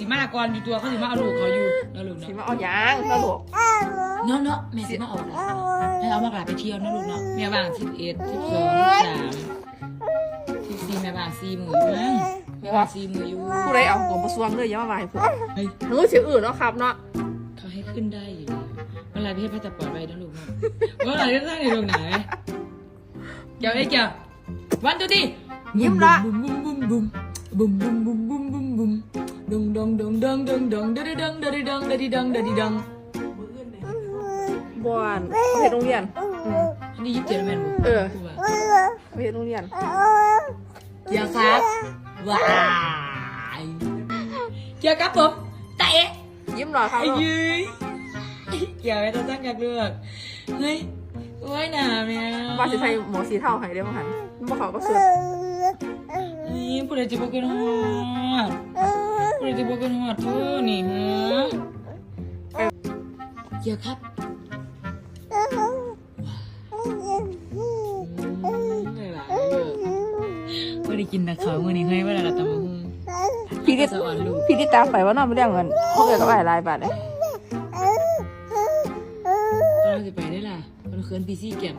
สิมาก่อนอยู่ตัวเขาสิมาเอาลูกเขาอยู่แล้วลูกสิเนาะมาเอายางแล้วลูกเนาะเนาะแม่สิมาเอาลานให้เอามากลาไปเที่ยวนะลูกเนาะแม่บางสิบเอ็ดสิบสองสามสิบสี่แม่บางสี่หมื่นมั้งแม่บางสี่หมื่นอยู่ผู้ใดเอาของมาสวงเลยอย่ามาว่าให้เพื่อนเฮ้ยหนูเสียอื่นเนาะครับเนาะเขาให้ขึ้นได้อยู่ดีเวลาพี่ให้พระจะปลอดภัยนะลูกเนาะเวลาที่สร้างในโรงไหนเกี่ยวไอ้เกี่ยววันตัวดิยิ้มละบุ้มบุ้มบุ้มบุ้มบุ้มบุ้มบุ้มบุ้มบุ้ม บุ้มดงดงดงดงดงดงดงดงดงดงดงดงดงบอนเอาเฮ็ดโรงเรียนอืมอันนี้ยิบเจ็ดแมนบุเออเอาเฮ็ดโรงเรียนเกี่ยวครับว้ายเกี่ยวครับผมตาเอ๊ะยิ้มหน่อยครับไอ้ลูกยืยเกี่ยวไอ้ตัวตั้งอยากเลือกเฮ้ยโอ้ยหนาแมวว่าสิใส่หมอสีเทาให้ได้บ่หันบ่เขาก็เสือกนี่ผู้ใดจะบอกกันหัว ผู้ใดจะบอกกันหัวเธอนี่ฮะเกี่ยวครับไม่ได้กินแต่เขาเมื่อนี้ให้เวลาเราตำบักหุ่งพี่ที่พี่ที่ตามไปว่านอนไม่ได้เงินเขาเกิดกับหลายหลายบาทเลยเราจะไปได้ล่ะมันเคินพีซี่แก่ม